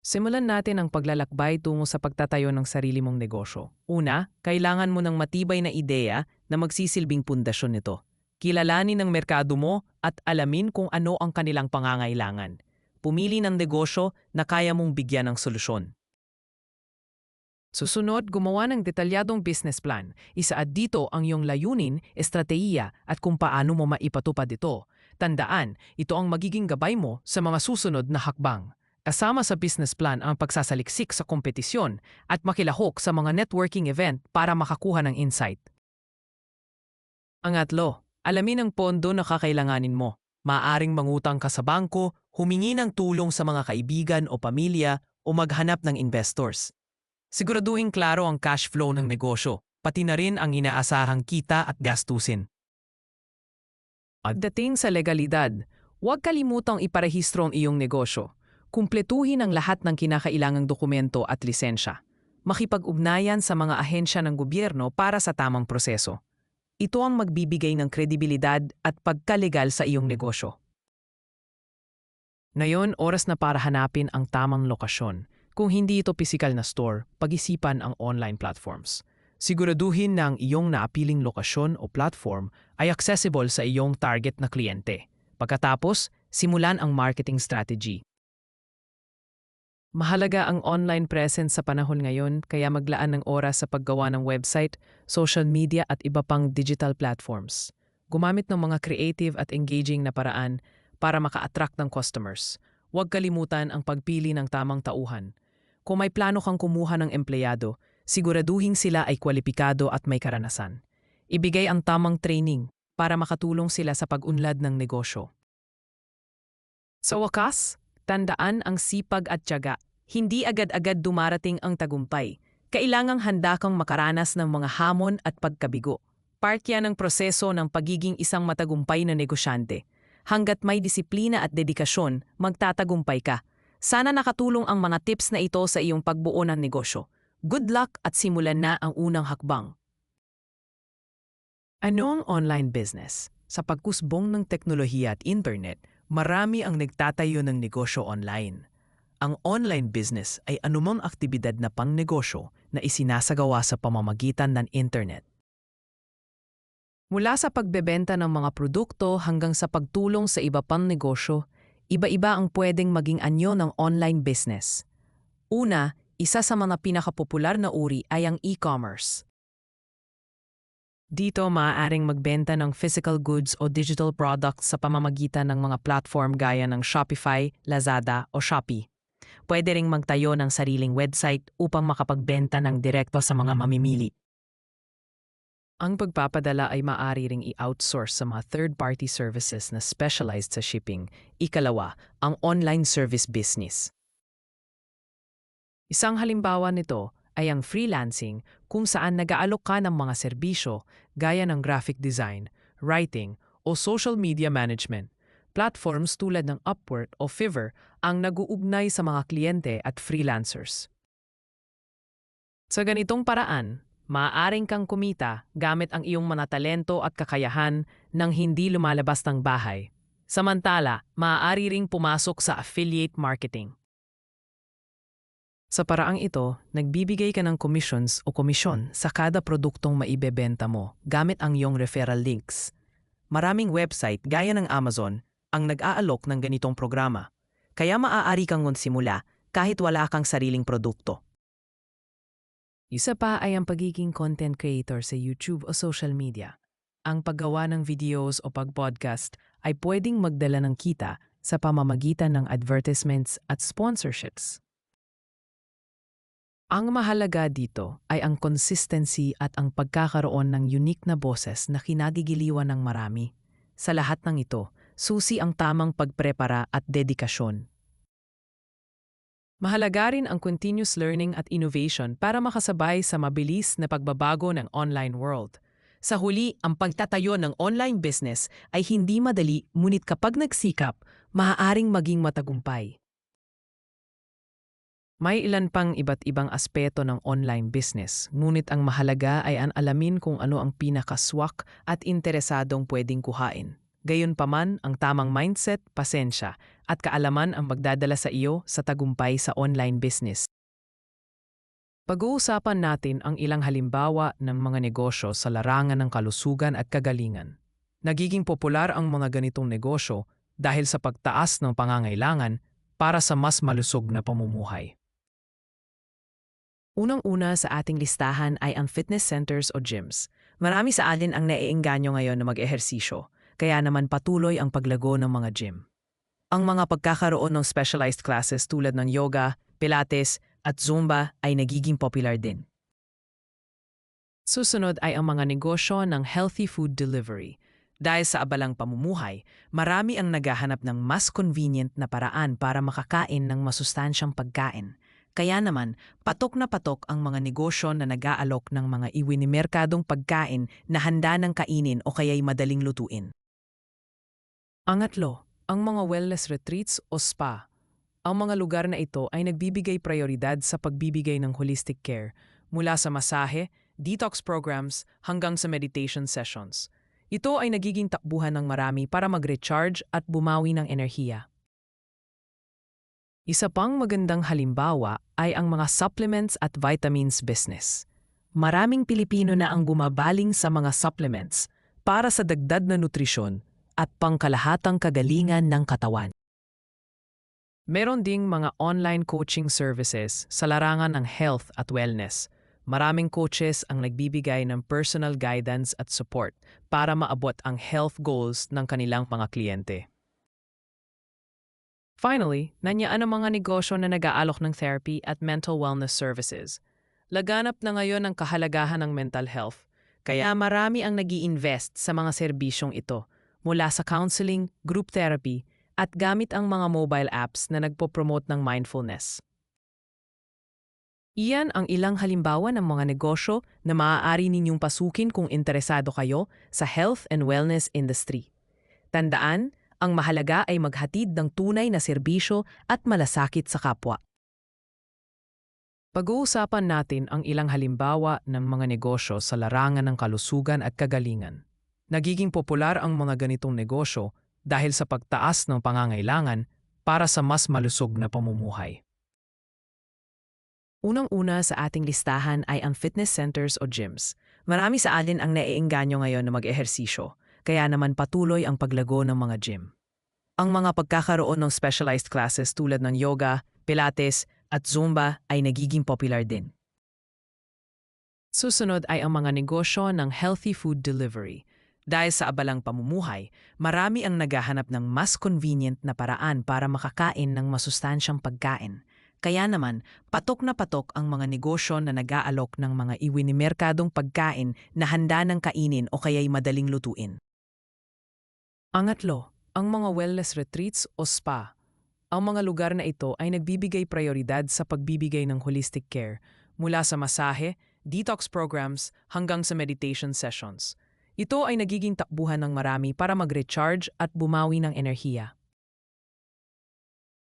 Simulan natin ang paglalakbay tungo sa pagtatayo ng sarili mong negosyo. Una, kailangan mo ng matibay na ideya na magsisilbing pundasyon nito. Kilalanin ang merkado mo at alamin kung ano ang kanilang pangangailangan. Pumili ng negosyo na kaya mong bigyan ng solusyon. Susunod, gumawa ng detalyadong business plan. Isaad dito ang iyong layunin, estratehiya at kung paano mo maipatupad ito. Tandaan, ito ang magiging gabay mo sa mga susunod na hakbang. Kasama sa business plan ang pagsasaliksik sa kompetisyon at makilahok sa mga networking event para makakuha ng insight. Ang atlo, alamin ang pondo na kakailanganin mo. Maaring mangutang ka sa bangko, humingi ng tulong sa mga kaibigan o pamilya o maghanap ng investors. Siguraduhin klaro ang cash flow ng negosyo, pati na rin ang inaasahang kita at gastusin. Pagdating sa legalidad, huwag kalimutang iparehistro ang iyong negosyo. Kumpletuhin ang lahat ng kinakailangang dokumento at lisensya. Makipag-ugnayan sa mga ahensya ng gobyerno para sa tamang proseso. Ito ang magbibigay ng kredibilidad at pagkalegal sa iyong negosyo. Ngayon, oras na para hanapin ang tamang lokasyon. Kung hindi ito pisikal na store, pag-isipan ang online platforms. Siguraduhin na ang iyong naapiling lokasyon o platform ay accessible sa iyong target na kliyente. Pagkatapos, simulan ang marketing strategy. Mahalaga ang online presence sa panahon ngayon kaya maglaan ng oras sa paggawa ng website, social media at iba pang digital platforms. Gumamit ng mga creative at engaging na paraan para maka-attract ng customers. Huwag kalimutan ang pagpili ng tamang tauhan. Kung may plano kang kumuha ng empleyado, siguraduhin sila ay kwalipikado at may karanasan. Ibigay ang tamang training para makatulong sila sa pag-unlad ng negosyo. Sa wakas, Tandaan ang sipag at tiyaga. Hindi agad-agad dumarating ang tagumpay. Kailangang handa kang makaranas ng mga hamon at pagkabigo. Part yan ng proseso ng pagiging isang matagumpay na negosyante. Hanggat may disiplina at dedikasyon, magtatagumpay ka. Sana nakatulong ang mga tips na ito sa iyong pagbuo ng negosyo. Good luck at simulan na ang unang hakbang. Ano ang online business? Sa pagkusbong ng teknolohiya at internet, Marami ang nagtatayo ng negosyo online. Ang online business ay anumang aktibidad na pangnegosyo na isinasagawa sa pamamagitan ng internet. Mula sa pagbebenta ng mga produkto hanggang sa pagtulong sa iba pang negosyo, iba-iba ang pwedeng maging anyo ng online business. Una, isa sa mga pinakapopular na uri ay ang e-commerce. Dito maaaring magbenta ng physical goods o digital products sa pamamagitan ng mga platform gaya ng Shopify, Lazada o Shopee. Pwede ring magtayo ng sariling website upang makapagbenta ng direkto sa mga mamimili. Ang pagpapadala ay maaari ring i-outsource sa mga third-party services na specialized sa shipping. Ikalawa, ang online service business. Isang halimbawa nito ay ang freelancing kung saan nag-aalok ka ng mga serbisyo gaya ng graphic design, writing, o social media management. Platforms tulad ng Upwork o Fiverr ang nag-uugnay sa mga kliyente at freelancers. Sa ganitong paraan, maaaring kang kumita gamit ang iyong mga talento at kakayahan nang hindi lumalabas ng bahay. Samantala, maaari ring pumasok sa affiliate marketing. Sa paraang ito, nagbibigay ka ng commissions o komisyon sa kada produktong maibebenta mo gamit ang iyong referral links. Maraming website gaya ng Amazon ang nag-aalok ng ganitong programa, kaya maaari kang simula kahit wala kang sariling produkto. Isa pa ay ang pagiging content creator sa YouTube o social media. Ang paggawa ng videos o pag-podcast ay pwedeng magdala ng kita sa pamamagitan ng advertisements at sponsorships. Ang mahalaga dito ay ang consistency at ang pagkakaroon ng unique na boses na kinagigiliwan ng marami. Sa lahat ng ito, susi ang tamang pagprepara at dedikasyon. Mahalaga rin ang continuous learning at innovation para makasabay sa mabilis na pagbabago ng online world. Sa huli, ang pagtatayo ng online business ay hindi madali ngunit kapag nagsikap, maaaring maging matagumpay. May ilan pang iba't ibang aspeto ng online business, ngunit ang mahalaga ay ang alamin kung ano ang pinakaswak at interesadong pwedeng kuhain. Gayunpaman, ang tamang mindset, pasensya, at kaalaman ang magdadala sa iyo sa tagumpay sa online business. Pag-uusapan natin ang ilang halimbawa ng mga negosyo sa larangan ng kalusugan at kagalingan. Nagiging popular ang mga ganitong negosyo dahil sa pagtaas ng pangangailangan para sa mas malusog na pamumuhay. Unang-una sa ating listahan ay ang fitness centers o gyms. Marami sa alin ang naiengganyo ngayon na mag-ehersisyo, kaya naman patuloy ang paglago ng mga gym. Ang mga pagkakaroon ng specialized classes tulad ng yoga, pilates, at zumba ay nagiging popular din. Susunod ay ang mga negosyo ng healthy food delivery. Dahil sa abalang pamumuhay, marami ang naghahanap ng mas convenient na paraan para makakain ng masustansyang pagkain. Kaya naman, patok na patok ang mga negosyo na nag-aalok ng mga iwinimerkadong pagkain na handa ng kainin o kaya'y madaling lutuin. Angatlo, ang mga wellness retreats o spa. Ang mga lugar na ito ay nagbibigay prioridad sa pagbibigay ng holistic care mula sa masahe, detox programs hanggang sa meditation sessions. Ito ay nagiging takbuhan ng marami para mag-recharge at bumawi ng enerhiya. Isa pang magandang halimbawa ay ang mga supplements at vitamins business. Maraming Pilipino na ang gumabaling sa mga supplements para sa dagdag na nutrisyon at pangkalahatang kagalingan ng katawan. Meron ding mga online coaching services sa larangan ng health at wellness. Maraming coaches ang nagbibigay ng personal guidance at support para maabot ang health goals ng kanilang mga kliyente. Finally, nanyaan ang mga negosyo na nag-aalok ng therapy at mental wellness services. Laganap na ngayon ang kahalagahan ng mental health, kaya marami ang nag invest sa mga serbisyong ito mula sa counseling, group therapy, at gamit ang mga mobile apps na nagpo-promote ng mindfulness. Iyan ang ilang halimbawa ng mga negosyo na maaari ninyong pasukin kung interesado kayo sa health and wellness industry. Tandaan, ang mahalaga ay maghatid ng tunay na serbisyo at malasakit sa kapwa. Pag-uusapan natin ang ilang halimbawa ng mga negosyo sa larangan ng kalusugan at kagalingan. Nagiging popular ang mga ganitong negosyo dahil sa pagtaas ng pangangailangan para sa mas malusog na pamumuhay. Unang-una sa ating listahan ay ang fitness centers o gyms. Marami sa alin ang naiengganyo ngayon na mag-ehersisyo kaya naman patuloy ang paglago ng mga gym. Ang mga pagkakaroon ng specialized classes tulad ng yoga, pilates, at zumba ay nagiging popular din. Susunod ay ang mga negosyo ng healthy food delivery. Dahil sa abalang pamumuhay, marami ang naghahanap ng mas convenient na paraan para makakain ng masustansyang pagkain. Kaya naman, patok na patok ang mga negosyo na nag-aalok ng mga iwinimerkadong pagkain na handa ng kainin o kaya'y madaling lutuin. Angatlo, ang mga wellness retreats o spa. Ang mga lugar na ito ay nagbibigay prioridad sa pagbibigay ng holistic care mula sa masahe, detox programs hanggang sa meditation sessions. Ito ay nagiging takbuhan ng marami para mag-recharge at bumawi ng enerhiya.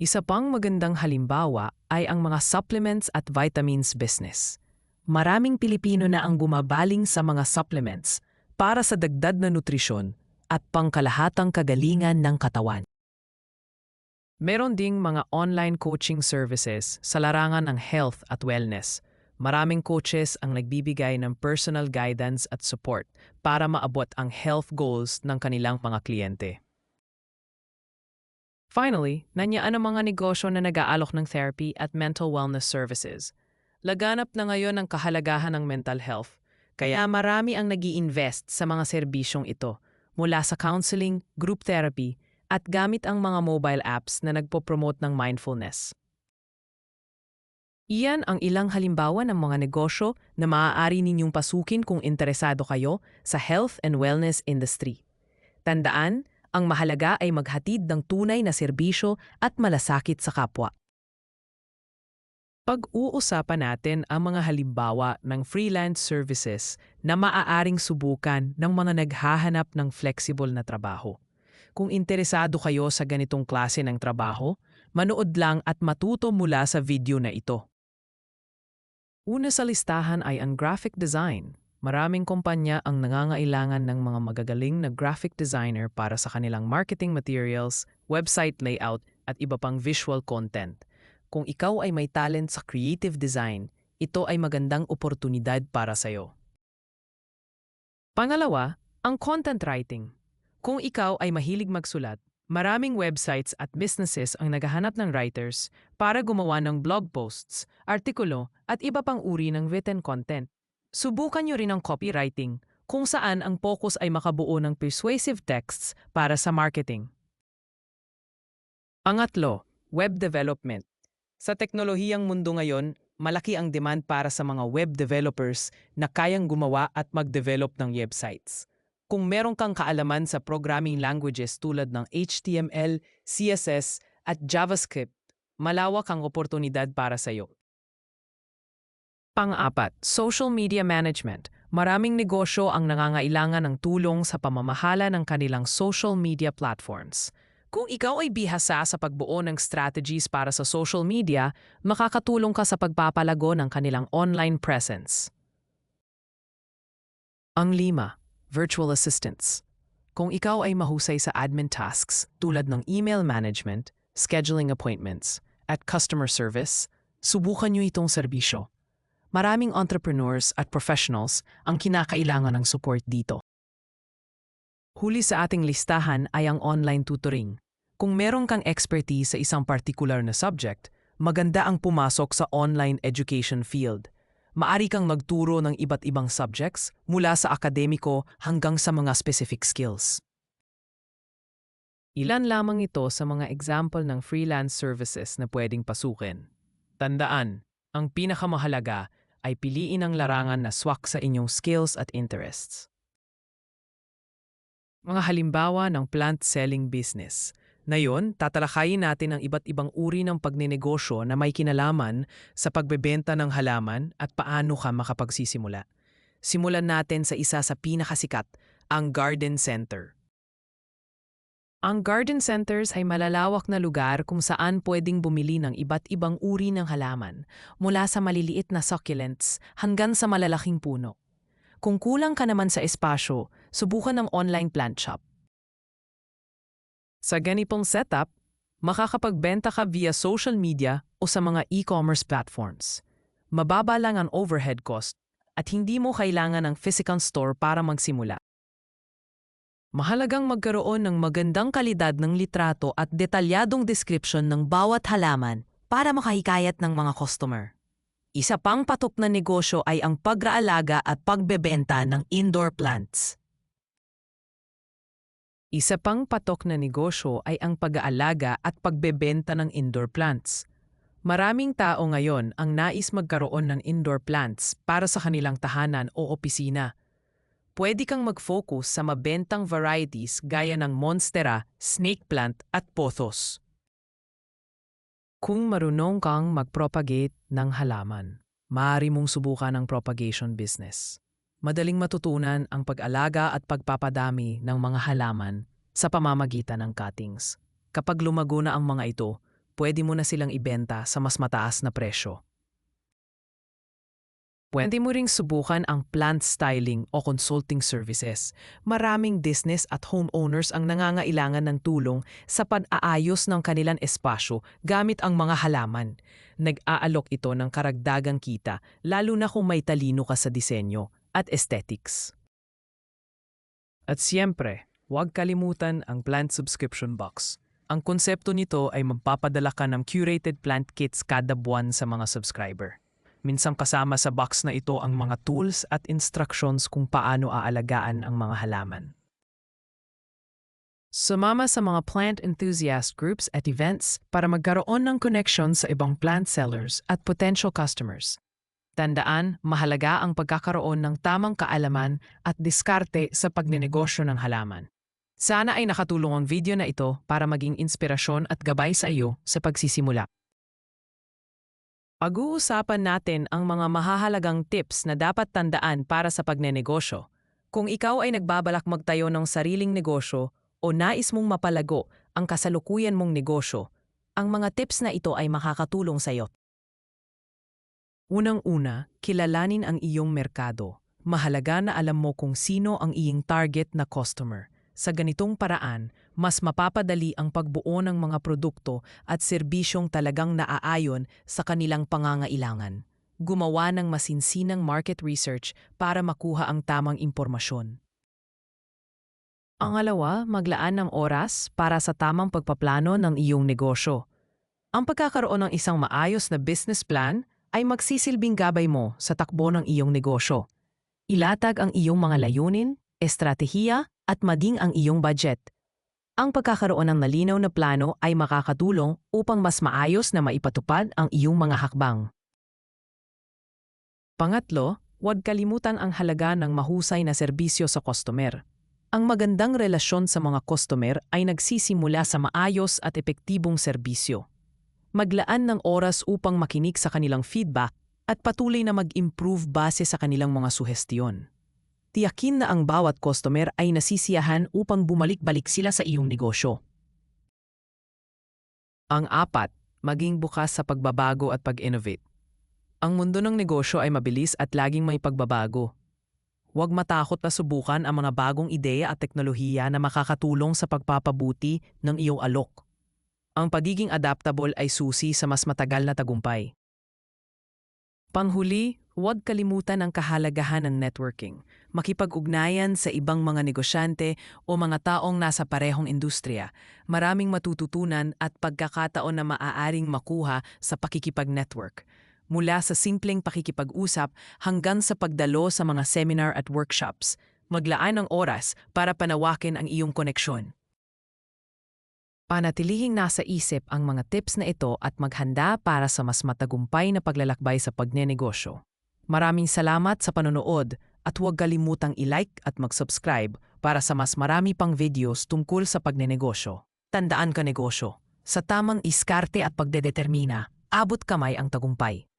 Isa pang magandang halimbawa ay ang mga supplements at vitamins business. Maraming Pilipino na ang gumabaling sa mga supplements para sa dagdag na nutrisyon at pangkalahatang kagalingan ng katawan. Meron ding mga online coaching services sa larangan ng health at wellness. Maraming coaches ang nagbibigay ng personal guidance at support para maabot ang health goals ng kanilang mga kliyente. Finally, nanyaan ang mga negosyo na nag-aalok ng therapy at mental wellness services. Laganap na ngayon ang kahalagahan ng mental health, kaya marami ang nag invest sa mga serbisyong ito mula sa counseling, group therapy, at gamit ang mga mobile apps na nagpo-promote ng mindfulness. Iyan ang ilang halimbawa ng mga negosyo na maaari ninyong pasukin kung interesado kayo sa health and wellness industry. Tandaan, ang mahalaga ay maghatid ng tunay na serbisyo at malasakit sa kapwa. Pag-uusapan natin ang mga halimbawa ng freelance services na maaaring subukan ng mga naghahanap ng flexible na trabaho. Kung interesado kayo sa ganitong klase ng trabaho, manood lang at matuto mula sa video na ito. Una sa listahan ay ang graphic design. Maraming kumpanya ang nangangailangan ng mga magagaling na graphic designer para sa kanilang marketing materials, website layout, at iba pang visual content. Kung ikaw ay may talent sa creative design, ito ay magandang oportunidad para sa'yo. Pangalawa, ang content writing. Kung ikaw ay mahilig magsulat, maraming websites at businesses ang naghahanap ng writers para gumawa ng blog posts, artikulo at iba pang uri ng written content. Subukan nyo rin ang copywriting, kung saan ang focus ay makabuo ng persuasive texts para sa marketing. Pangatlo, web development. Sa teknolohiyang mundo ngayon, malaki ang demand para sa mga web developers na kayang gumawa at mag-develop ng websites. Kung meron kang kaalaman sa programming languages tulad ng HTML, CSS, at JavaScript, malawak ang oportunidad para sa iyo. Pang-apat, social media management. Maraming negosyo ang nangangailangan ng tulong sa pamamahala ng kanilang social media platforms. Kung ikaw ay bihasa sa pagbuo ng strategies para sa social media, makakatulong ka sa pagpapalago ng kanilang online presence. Ang lima, virtual assistants. Kung ikaw ay mahusay sa admin tasks tulad ng email management, scheduling appointments, at customer service, subukan niyo itong serbisyo. Maraming entrepreneurs at professionals ang kinakailangan ng support dito. Huli sa ating listahan ay ang online tutoring. Kung meron kang expertise sa isang particular na subject, maganda ang pumasok sa online education field. Maari kang magturo ng iba't ibang subjects mula sa akademiko hanggang sa mga specific skills. Ilan lamang ito sa mga example ng freelance services na pwedeng pasukin. Tandaan, ang pinakamahalaga ay piliin ang larangan na swak sa inyong skills at interests. Mga halimbawa ng plant selling business. Ngayon, tatalakayin natin ang iba't ibang uri ng pagnenegosyo na may kinalaman sa pagbebenta ng halaman at paano ka makapagsisimula. Simulan natin sa isa sa pinakasikat, ang garden center. Ang garden centers ay malalawak na lugar kung saan pwedeng bumili ng iba't ibang uri ng halaman, mula sa maliliit na succulents hanggang sa malalaking puno. Kung kulang ka naman sa espasyo, subukan ng online plant shop. Sa ganitong setup, makakapagbenta ka via social media o sa mga e-commerce platforms. Mababa lang ang overhead cost at hindi mo kailangan ng physical store para magsimula. Mahalagang magkaroon ng magandang kalidad ng litrato at detalyadong description ng bawat halaman para makahikayat ng mga customer. Isa pang patok na negosyo ay ang pagraalaga at pagbebenta ng indoor plants. Isa pang patok na negosyo ay ang pag-aalaga at pagbebenta ng indoor plants. Maraming tao ngayon ang nais magkaroon ng indoor plants para sa kanilang tahanan o opisina. Pwede kang mag-focus sa mabentang varieties gaya ng monstera, snake plant at pothos. Kung marunong kang mag-propagate ng halaman, maaari mong subukan ang propagation business madaling matutunan ang pag-alaga at pagpapadami ng mga halaman sa pamamagitan ng cuttings. Kapag lumago na ang mga ito, pwede mo na silang ibenta sa mas mataas na presyo. Pwede mo ring subukan ang plant styling o consulting services. Maraming business at homeowners ang nangangailangan ng tulong sa pag-aayos ng kanilang espasyo gamit ang mga halaman. Nag-aalok ito ng karagdagang kita lalo na kung may talino ka sa disenyo at aesthetics. At siyempre, huwag kalimutan ang plant subscription box. Ang konsepto nito ay magpapadala ka ng curated plant kits kada buwan sa mga subscriber. Minsang kasama sa box na ito ang mga tools at instructions kung paano aalagaan ang mga halaman. Sumama sa mga plant enthusiast groups at events para magkaroon ng connection sa ibang plant sellers at potential customers. Tandaan, mahalaga ang pagkakaroon ng tamang kaalaman at diskarte sa pagnenegosyo ng halaman. Sana ay nakatulong ang video na ito para maging inspirasyon at gabay sa iyo sa pagsisimula. Pag-uusapan natin ang mga mahahalagang tips na dapat tandaan para sa pagnenegosyo. Kung ikaw ay nagbabalak magtayo ng sariling negosyo o nais mong mapalago ang kasalukuyan mong negosyo, ang mga tips na ito ay makakatulong sa iyo. Unang-una, kilalanin ang iyong merkado. Mahalaga na alam mo kung sino ang iyong target na customer. Sa ganitong paraan, mas mapapadali ang pagbuo ng mga produkto at serbisyong talagang naaayon sa kanilang pangangailangan. Gumawa ng masinsinang market research para makuha ang tamang impormasyon. Ang alawa, maglaan ng oras para sa tamang pagpaplano ng iyong negosyo. Ang pagkakaroon ng isang maayos na business plan ay magsisilbing gabay mo sa takbo ng iyong negosyo. Ilatag ang iyong mga layunin, estratehiya at maging ang iyong budget. Ang pagkakaroon ng malinaw na plano ay makakatulong upang mas maayos na maipatupad ang iyong mga hakbang. Pangatlo, huwag kalimutan ang halaga ng mahusay na serbisyo sa customer. Ang magandang relasyon sa mga customer ay nagsisimula sa maayos at epektibong serbisyo. Maglaan ng oras upang makinig sa kanilang feedback at patuloy na mag-improve base sa kanilang mga suhestiyon. Tiyakin na ang bawat customer ay nasisiyahan upang bumalik-balik sila sa iyong negosyo. Ang apat, maging bukas sa pagbabago at pag-innovate. Ang mundo ng negosyo ay mabilis at laging may pagbabago. Huwag matakot na subukan ang mga bagong ideya at teknolohiya na makakatulong sa pagpapabuti ng iyong alok. Ang pagiging adaptable ay susi sa mas matagal na tagumpay. Panghuli, huwag kalimutan ang kahalagahan ng networking. Makipag-ugnayan sa ibang mga negosyante o mga taong nasa parehong industriya. Maraming matututunan at pagkakataon na maaaring makuha sa pakikipag-network. Mula sa simpleng pakikipag-usap hanggang sa pagdalo sa mga seminar at workshops. Maglaan ng oras para panawakin ang iyong koneksyon. Panatilihing nasa isip ang mga tips na ito at maghanda para sa mas matagumpay na paglalakbay sa pagnenegosyo. Maraming salamat sa panonood at huwag kalimutang i-like at mag-subscribe para sa mas marami pang videos tungkol sa pagnenegosyo. Tandaan ka negosyo, sa tamang iskarte at pagdedetermina, abot kamay ang tagumpay.